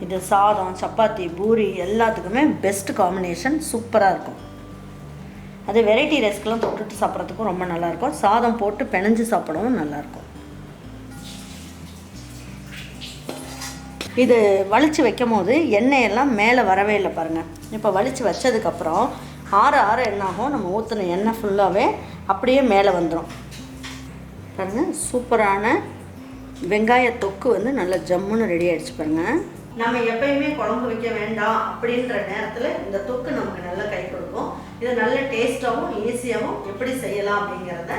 இது சாதம் சப்பாத்தி பூரி எல்லாத்துக்குமே பெஸ்ட் காம்பினேஷன் சூப்பராக இருக்கும். அது வெரைட்டி ரைஸ்க்கெலாம் தொட்டுட்டு சாப்பிட்றதுக்கும் ரொம்ப நல்லாயிருக்கும் சாதம் போட்டு பிணைஞ்சு சாப்பிடவும் நல்லாயிருக்கும் இது வலிச்சு வைக்கும் போது எண்ணெயெல்லாம் மேலே வரவே இல்லை பாருங்கள் இப்போ வலிச்சு வச்சதுக்கப்புறம் ஆற ஆற என்னாகும்? நம்ம ஊற்றின எண்ணெய் ஃபுல்லாகவே அப்படியே மேலே வந்துடும் பாருங்கள் சூப்பரான வெங்காய தொக்கு வந்து நல்லா ஜம்முன்னு ரெடி ஆகிடுச்சு பாருங்கள் நம்ம எப்பயுமே குழம்பு வைக்க வேண்டாம் அப்படின்ற நேரத்தில் இந்த தொக்கு நமக்கு நல்லா கை கொடுக்கும். இது நல்ல டேஸ்ட்டாகவும் ஈஸியாகவும் எப்படி செய்யலாம் அப்படிங்கிறத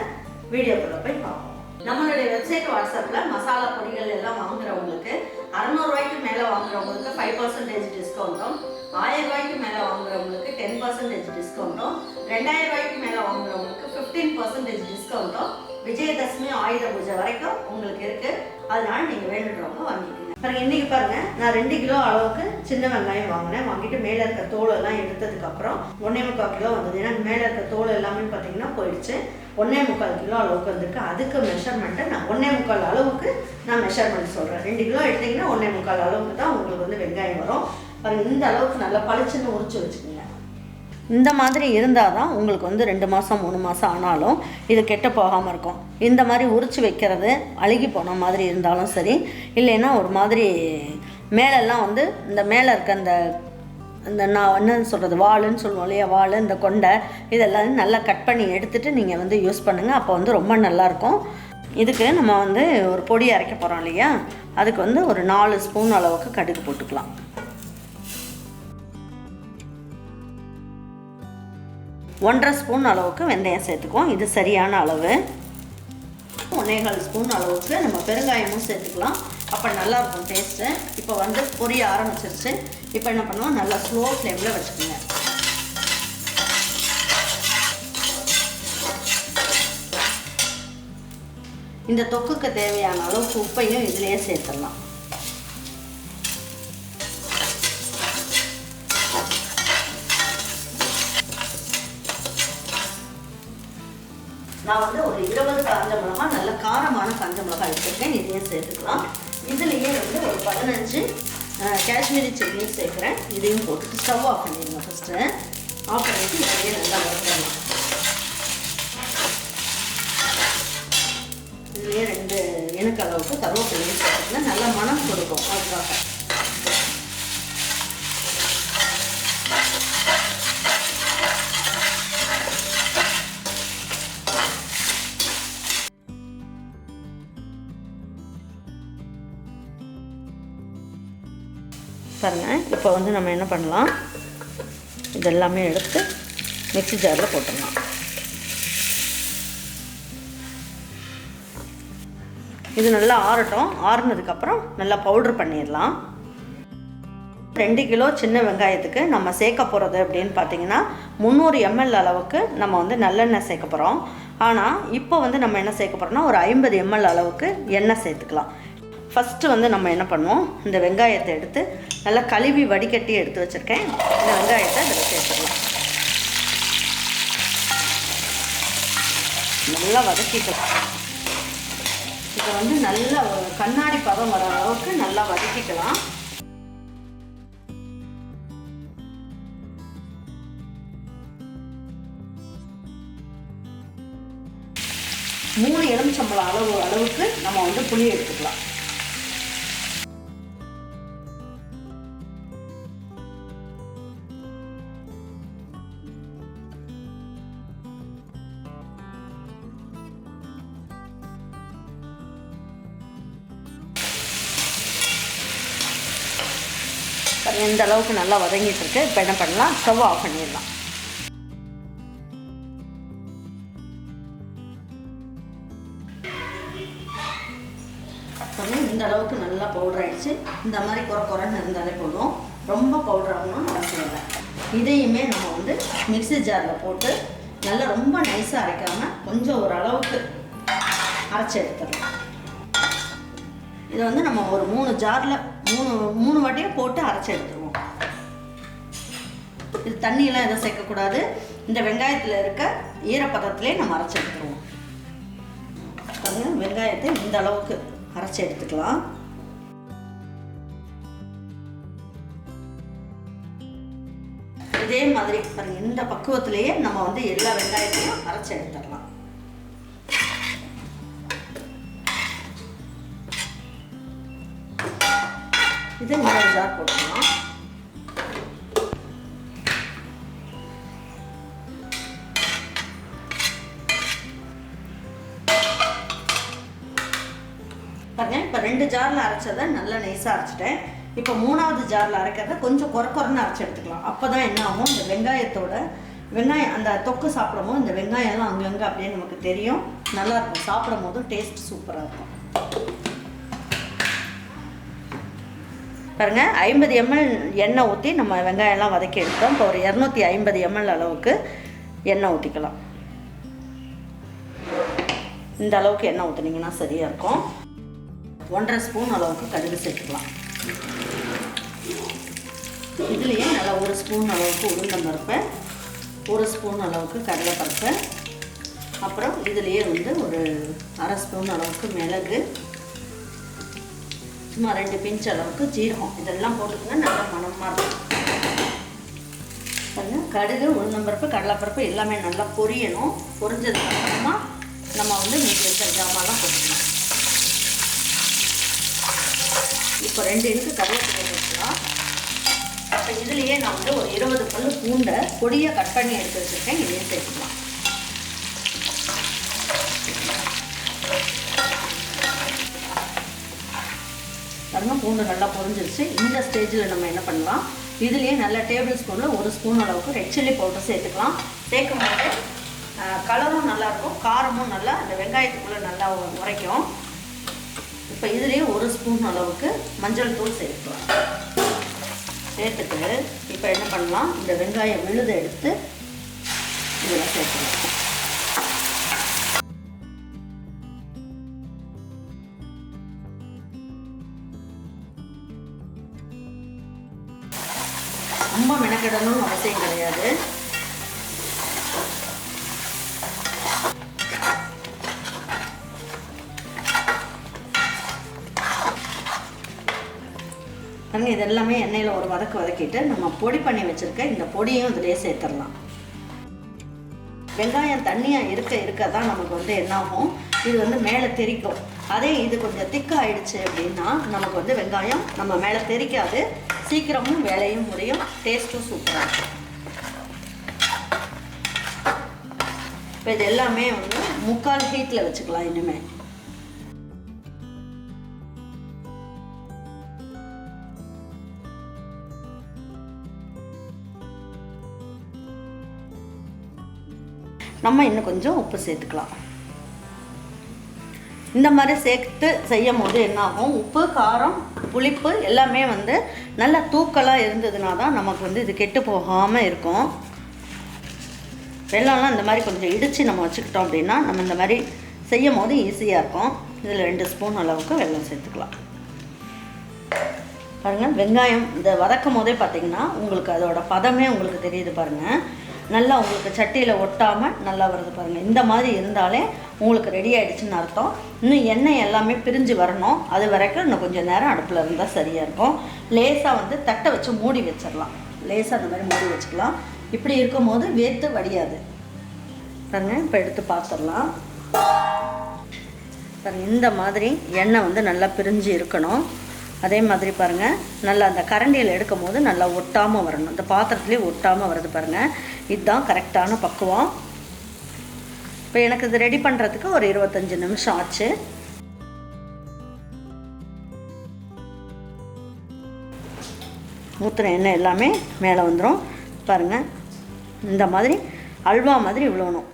வீடியோக்குள்ளே போய் பார்ப்போம். நம்மளுடைய வெப்சைட் வாட்ஸ்அப்பில் மசாலா பொடிகள் எல்லாம் வாங்குறவங்களுக்கு அறநூறுவாய்க்கு மேலே வாங்குறவங்களுக்கு ஃபைவ் பர்சன்டேஜ் டிஸ்கவுண்ட்டும் ஆயிரம் ரூபாய்க்கு மேலே வாங்குறவங்களுக்கு டென் பர்சன்டேஜ் டிஸ்கவுண்ட்டும் ரெண்டாயிரம் ரூபாய்க்கு மேலே வாங்குறவங்களுக்கு ஃபிஃப்டீன் பர்சன்டேஜ் டிஸ்கவுண்ட்டும் விஜயதசமி ஆயுத பூஜை வரைக்கும் உங்களுக்கு இருக்குது அதனால நீங்கள் வேணுன்றவங்க வாங்கிக்கோங்க. பாருங்க இன்னைக்கு பாருங்க. நான் ரெண்டு கிலோ அளவுக்கு சின்ன வெங்காயம் வாங்கினேன். வாங்கிட்டு மேலே இருக்க தோல் எல்லாம் எடுத்ததுக்கு அப்புறம் ஒன்னே முக்கால் கிலோ வந்தது. ஏன்னா மேலே இருக்க தோல் எல்லாமே பார்த்தீங்கன்னா போயிடுச்சு. ஒன்னே முக்கால் கிலோ அளவுக்கு வந்திருக்கு. அதுக்கு மெஷர்மெண்ட்டை நான் ஒன்னே முக்கால் அளவுக்கு நான் மெஷர்மெண்ட் சொல்கிறேன் ரெண்டு கிலோ எடுத்தீங்கன்னா ஒன்னே முக்கால் அளவுக்கு தான் உங்களுக்கு வந்து வெங்காயம் வரும். பாருங்க இந்த அளவுக்கு நல்லா பளிச்சுன்னு உரிச்சு வச்சுக்கோங்க. இந்த மாதிரி இருந்தால் தான் உங்களுக்கு வந்து ரெண்டு மாதம் மூணு மாதம் ஆனாலும் இது கெட்டு போகாமல் இருக்கும். இந்த மாதிரி உரிச்சு வைக்கிறது அழுகி போன மாதிரி இருந்தாலும் சரி இல்லைன்னா ஒரு மாதிரி மேலெல்லாம் வந்து இந்த மேலே இருக்க அந்த இந்த நான் என்ன சொல்கிறது வாளுன்னு சொல்லுவோம் இல்லையா வாள் இந்த கொண்டை இதெல்லாம் நல்லா கட் பண்ணி எடுத்துகிட்டு நீங்கள் வந்து யூஸ் பண்ணுங்கள் அப்போ வந்து ரொம்ப நல்லாயிருக்கும் இதுக்கு நம்ம வந்து ஒரு பொடி அரைக்க போகிறோம் இல்லையா அதுக்கு வந்து ஒரு நாலு ஸ்பூன் அளவுக்கு கடுகு போட்டுக்கலாம். ஒன்றரை ஸ்பூன் அளவுக்கு வெந்தயம் சேர்த்துக்குவோம். இது சரியான அளவு. ஒன்னேகால் ஸ்பூன் அளவுக்கு நம்ம பெருங்காயமும் சேர்த்துக்கலாம். அப்போ நல்லா இருக்கும் டேஸ்ட்டு இப்போ வந்து பொரிய ஆரம்பிச்சிருச்சு. இப்போ என்ன பண்ணுவோம்? நல்லா ஸ்லோ ஃப்ளேமில் வச்சுக்கோங்க. இந்த தொக்குக்கு தேவையான அளவுக்கு உப்பையும் இதுலேயே சேர்த்துடலாம். நான் வந்து ஒரு இருபது காஞ்ச மிளகா நல்ல காரமான காஞ்ச மிளகா எடுத்துருக்கேன். இதையும் சேர்த்துக்கலாம். இதுலேயே வந்து ஒரு பதினஞ்சு காஷ்மீரி சில்லியும் சேர்க்குறேன். இதையும் போட்டுட்டு ஸ்டவ் ஆஃப் பண்ணிடுங்க ஃபஸ்ட்டு ஆஃப் பண்ணிட்டு இதையே நல்லா பாருங்கள் இப்போ வந்து நம்ம என்ன பண்ணலாம்? இதெல்லாமே எடுத்து மிக்ஸி ஜாரில் போட்டுடலாம். இது நல்லா ஆறட்டும். ஆறுனதுக்கப்புறம் நல்லா பவுடர் பண்ணிடலாம். ரெண்டு கிலோ சின்ன வெங்காயத்துக்கு நம்ம சேர்க்க போகிறது அப்படின்னு பார்த்தீங்கன்னா முந்நூறு எம்எல் அளவுக்கு நம்ம வந்து நல்லெண்ணெய் சேர்க்க போகிறோம் ஆனால் இப்போ வந்து நம்ம என்ன சேர்க்க போகிறோம்னா ஒரு ஐம்பது எம்எல் அளவுக்கு எண்ணெய் சேர்த்துக்கலாம். ஃபஸ்ட்டு வந்து நம்ம என்ன பண்ணுவோம்? இந்த வெங்காயத்தை எடுத்து நல்லா கழுவி வடிகட்டி எடுத்து வச்சுருக்கேன். இந்த வெங்காயத்தை அதில் சேர்த்துடலாம் நல்லா வதக்கிக்கலாம். இதை வந்து நல்லா ஒரு கண்ணாடி பதம் வர அளவுக்கு நல்லா வதக்கிக்கலாம். மூணு எலுமிச்சம்பளம் அளவு அளவுக்கு நம்ம வந்து புளி எடுத்துக்கலாம். இந்த அளவுக்கு நல்லா வதங்கிட்டு இருக்கு இப்போ என்ன பண்ணலாம்? ஸ்டவ் ஆஃப் பண்ணிடலாம். இந்த அளவுக்கு நல்லா பவுடர் ஆயிடுச்சு. இந்த மாதிரி குறை குறைன்னு இருந்தாலே போதும். ரொம்ப பவுடர் ஆகணும்னு அவசியம் இல்லை. இதையுமே நம்ம வந்து மிக்ஸி ஜாரில் போட்டு நல்லா ரொம்ப நைஸாக அரைக்காமல் கொஞ்சம் ஒரு அளவுக்கு அரைச்சி எடுத்துடலாம். இதை வந்து நம்ம ஒரு மூணு ஜாரில் மூணு மூணு வாட்டியும் போட்டு அரைச்சி எடுத்துருவோம். இது தண்ணியெலாம் எதுவும் சேர்க்கக்கூடாது. இந்த வெங்காயத்தில் இருக்க ஈரப்பதத்திலே நம்ம அரைச்சி எடுத்துருவோம். பாருங்கள் வெங்காயத்தை இந்த அளவுக்கு அரைச்சி எடுத்துக்கலாம். இதே மாதிரி இந்த பக்குவத்திலேயே நம்ம வந்து எல்லா வெங்காயத்தையும் அரைச்சி எடுத்துடலாம். இது இன்னொரு ஜார் போட்டுக்கலாம் பாருங்க இப்போ ரெண்டு ஜாரில் அரைச்சதை நல்லா நைஸாக அரைச்சிட்டேன். இப்போ மூணாவது ஜாரில் அரைக்கிறத கொஞ்சம் குறை குறைன்னு அரைச்சி எடுத்துக்கலாம். அப்போ தான் என்ன ஆகும்? இந்த வெங்காயத்தோட வெங்காயம் அந்த தொக்கு சாப்பிடும்போது இந்த வெங்காயம்லாம் அங்கங்கே அப்படியே நமக்கு தெரியும். நல்லா இருக்கும். சாப்பிடும் போதும் டேஸ்ட் சூப்பராக இருக்கும். பாருங்கள் ஐம்பது எம்எல் எண்ணெய் ஊற்றி நம்ம வெங்காயம்லாம் வதக்கி எடுத்தோம். இப்போ ஒரு இரநூத்தி ஐம்பது எம்எல் அளவுக்கு எண்ணெய் ஊற்றிக்கலாம் இந்த அளவுக்கு எண்ணெய் ஊற்றுனீங்கன்னா சரியாக இருக்கும். ஒன்றரை ஸ்பூன் அளவுக்கு கடுகு சேர்த்துக்கலாம். இதுலேயே நல்லா ஒரு ஸ்பூன் அளவுக்கு உளுந்தம் பருப்பு ஒரு ஸ்பூன் அளவுக்கு கடலைப்பருப்பு அப்புறம் இதுலேயே வந்து ஒரு அரை ஸ்பூன் அளவுக்கு மிளகு சும்மா ரெண்டு பிஞ்ச் அளவுக்கு ஜீரகம். இதெல்லாம் போட்டுக்கோங்க நல்லா மனமாக இருக்கும். பாருங்க கடுகு உளுந்தம்பருப்பு கடலைப்பருப்பு எல்லாமே நல்லா பொரியணும். பொரிஞ்சதுக்கு அப்புறமா நம்ம வந்து மீதி வச்ச ஜாமான்லாம் போட்டுக்கலாம். இப்போ ரெண்டு இன்ச்சு கருவேப்பிலை வச்சுக்கலாம் இப்போ இதுலேயே நான் வந்து ஒரு இருபது பல் பூண்டை பொடியை கட் பண்ணி எடுத்து வச்சுருக்கேன். இதையும் சேர்த்துக்கலாம். பாருங்கள் பூண்டு நல்லா பொரிஞ்சிருச்சு. இந்த ஸ்டேஜில் நம்ம என்ன பண்ணலாம்? இதுலேயே நல்ல டேபிள் ஸ்பூனில் ஒரு ஸ்பூன் அளவுக்கு ரெட் சில்லி பவுடர் சேர்த்துக்கலாம். சேர்க்கும் போது கலரும் நல்லாயிருக்கும் காரமும் நல்லா அந்த வெங்காயத்துக்குள்ளே நல்லா உரைக்கும். இப்போ இதுலேயே ஒரு ஸ்பூன் அளவுக்கு மஞ்சள் தூள் சேர்த்துக்கலாம் சேர்த்துட்டு இப்போ என்ன பண்ணலாம்? இந்த வெங்காயம் விழுதை எடுத்து இதில் சேர்த்துக்கலாம். பாருங்க இது எல்லாமே எண்ணெயில் ஒரு வதக்கு வதக்கிட்டு நம்ம பொடி பண்ணி வச்சுருக்க இந்த பொடியும் இதிலே சேர்த்துடலாம். வெங்காயம் தண்ணியாக இருக்க இருக்க தான் நமக்கு வந்து என்னாகும்? இது வந்து மேலே தெறிக்கும் அதே இது கொஞ்சம் திக்காயிடுச்சு அப்படின்னா நமக்கு வந்து வெங்காயம் நம்ம மேலே தெறிக்காது சீக்கிரமும் வேலையும் முடியும். டேஸ்ட்டும் சூப்பராக இருக்கும். இப்போ இது எல்லாமே வந்து முக்கால் ஹீட்டில் வச்சுக்கலாம் இனிமேல் நம்ம இன்னும் கொஞ்சம் உப்பு சேர்த்துக்கலாம். இந்த மாதிரி சேர்த்து செய்யும் போது என்னாகும்? உப்பு காரம் புளிப்பு எல்லாமே வந்து நல்லா தூக்கலாக இருந்ததுனா தான் நமக்கு வந்து இது கெட்டு போகாமல் இருக்கும். வெள்ளம்லாம் இந்த மாதிரி கொஞ்சம் இடித்து நம்ம வச்சுக்கிட்டோம் அப்படின்னா நம்ம இந்த மாதிரி செய்யும் போது ஈஸியாக இருக்கும். இதில் ரெண்டு ஸ்பூன் அளவுக்கு வெள்ளம் சேர்த்துக்கலாம். பாருங்கள் வெங்காயம் இந்த வதக்கும் போதே பார்த்தீங்கன்னா உங்களுக்கு அதோட பதமே உங்களுக்கு தெரியுது பாருங்கள் நல்லா உங்களுக்கு சட்டியில் ஒட்டாமல் நல்லா வருது பாருங்கள் இந்த மாதிரி இருந்தாலே உங்களுக்கு ரெடி ஆகிடுச்சின்னு அர்த்தம். இன்னும் எண்ணெய் எல்லாமே பிரிஞ்சு வரணும். அது வரைக்கும் இன்னும் கொஞ்சம் நேரம் அடுப்பில் இருந்தால் சரியாக இருக்கும். லேசாக வந்து தட்டை வச்சு மூடி வச்சிடலாம். லேசாக அந்த மாதிரி மூடி வச்சுக்கலாம். இப்படி இருக்கும் போது வேர்த்து வடியாது. பாருங்க இப்போ எடுத்து பார்த்துடலாம் பாருங்க இந்த மாதிரி எண்ணெய் வந்து நல்லா பிரிஞ்சு இருக்கணும். அதே மாதிரி பாருங்கள் நல்லா அந்த கரண்டியில் எடுக்கும் போது நல்லா ஒட்டாமல் வரணும். இந்த பாத்திரத்துலேயே ஒட்டாமல் வருது பாருங்கள் இதுதான் கரெக்டான பக்குவம். இப்போ எனக்கு இது ரெடி பண்ணுறதுக்கு ஒரு இருபத்தஞ்சி நிமிஷம் ஆச்சு. ஊற்றுன எண்ணெய் எல்லாமே மேலே வந்துடும் பாருங்கள் இந்த மாதிரி அல்வா மாதிரி இவ்வளோணும்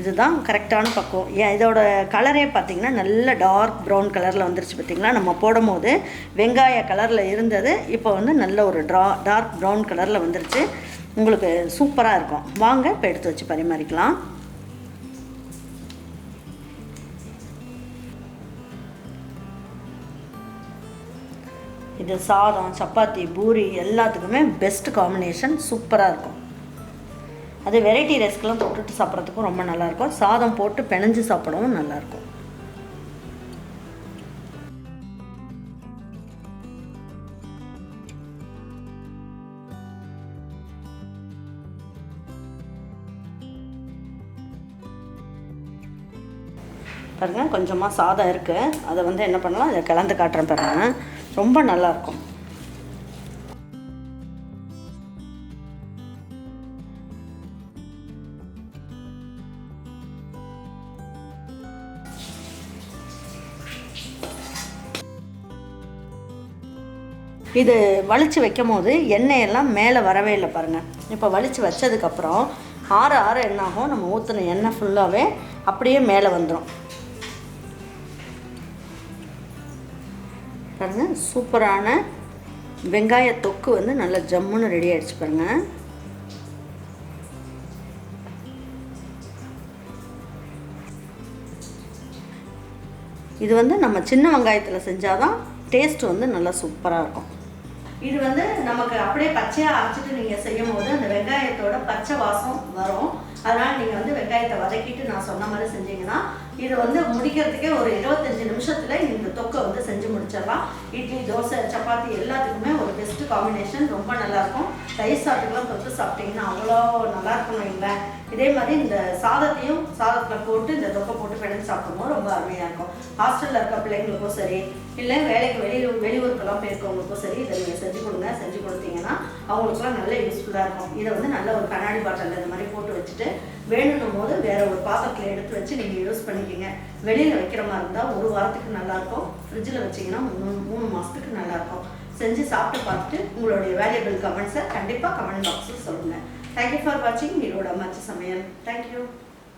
இதுதான் கரெக்டான பக்குவம். ஏன் இதோட கலரே பார்த்தீங்கன்னா நல்ல டார்க் ப்ரௌன் கலரில் வந்துருச்சு பார்த்திங்களா? நம்ம போடும்போது வெங்காய கலரில் இருந்தது இப்போ வந்து நல்ல ஒரு ட்ரா டார்க் ப்ரௌன் கலரில் வந்துருச்சு. உங்களுக்கு சூப்பராக இருக்கும். வாங்க இப்போ எடுத்து வச்சு பரிமாறிக்கலாம். இது சாதம் சப்பாத்தி பூரி எல்லாத்துக்குமே பெஸ்ட் காம்பினேஷன் சூப்பராக இருக்கும். அது வெரைட்டி ரைஸ்க்கெலாம் போட்டுட்டு சாப்பிட்றதுக்கும் ரொம்ப நல்லாயிருக்கும். சாதம் போட்டு பிணைஞ்சு சாப்பிடவும் நல்லாயிருக்கும். பாருங்கள் கொஞ்சமாக சாதம் இருக்குது அதை வந்து என்ன பண்ணலாம்? அதை கலந்து காட்டுறேன் பாருங்க. ரொம்ப நல்லாயிருக்கும். இது வலிச்சு வைக்கும் போது எண்ணெயெல்லாம் மேலே வரவே இல்லை பாருங்கள் இப்போ வலிச்சு வச்சதுக்கப்புறம் ஆற ஆற என்னாகும்? நம்ம ஊற்றின எண்ணெய் ஃபுல்லாகவே அப்படியே மேலே வந்துடும் பாருங்க சூப்பரான வெங்காய தொக்கு வந்து நல்லா ஜம்முன்னு ரெடி ஆகிடுச்சு பாருங்க. இது வந்து நம்ம சின்ன வெங்காயத்தில் செஞ்சாதான் டேஸ்ட் வந்து நல்லா சூப்பராக இருக்கும். இது வந்து நமக்கு அப்படியே பச்சையாக அரைச்சிட்டு நீங்கள் செய்யும் போது அந்த வெங்காயத்தோட பச்சை வாசம் வரும். அதனால் நீங்கள் வந்து வெங்காயத்தை வதக்கிட்டு நான் சொன்ன மாதிரி செஞ்சீங்கன்னா இது வந்து முடிக்கிறதுக்கே ஒரு இருபத்தஞ்சு நிமிஷத்தில் இந்த தொக்கை வந்து செஞ்சு முடிச்சிடலாம். இட்லி தோசை சப்பாத்தி எல்லாத்துக்குமே ஒரு பெஸ்ட் காம்பினேஷன் ரொம்ப நல்லாயிருக்கும். தயிர் சாப்பிட்டுக்கெல்லாம் தொட்டு சாப்பிட்டீங்கன்னா அவ்வளோ நல்லா இருக்கணும் இல்லை இதே மாதிரி இந்த சாதத்தையும் சாதத்தில் போட்டு இந்த தொக்கை போட்டு பிணைஞ்சு சாப்பிடும்போது ரொம்ப அருமையாக இருக்கும். ஹாஸ்டலில் இருக்க பிள்ளைங்களுக்கும் சரி இல்லை வேலைக்கு வெளியூர் வெளியூருக்கெல்லாம் போயிருக்கவங்களுக்கும் சரி இதை நீங்கள் செஞ்சு கொடுங்க செஞ்சு கொடுத்தீங்கன்னா அவங்களுக்குலாம் நல்ல யூஸ்ஃபுல்லாக இருக்கும். இதை வந்து நல்ல ஒரு கண்ணாடி பாட்டில் இந்த மாதிரி போட்டு வச்சுட்டு வேணும்னும் போது வேற ஒரு பாத்திரத்தில் எடுத்து வச்சு நீங்கள் யூஸ் பண்ணிக்கோங்க. வெளியில் வைக்கிற மாதிரி இருந்தால் ஒரு வாரத்துக்கு நல்லாயிருக்கும் ஃப்ரிட்ஜில் வச்சிங்கன்னா மூணு மூணு மாதத்துக்கு நல்லாயிருக்கும் செஞ்சு சாப்பிட்டு பார்த்துட்டு உங்களுடைய வேல்யூபிள் கமெண்ட்ஸை கண்டிப்பாக கமெண்ட் பாக்ஸில் சொல்லுங்கள் தேங்க்யூ ஃபார் வாட்சிங் ஈரோட மச்ச சமையல். தேங்க்யூ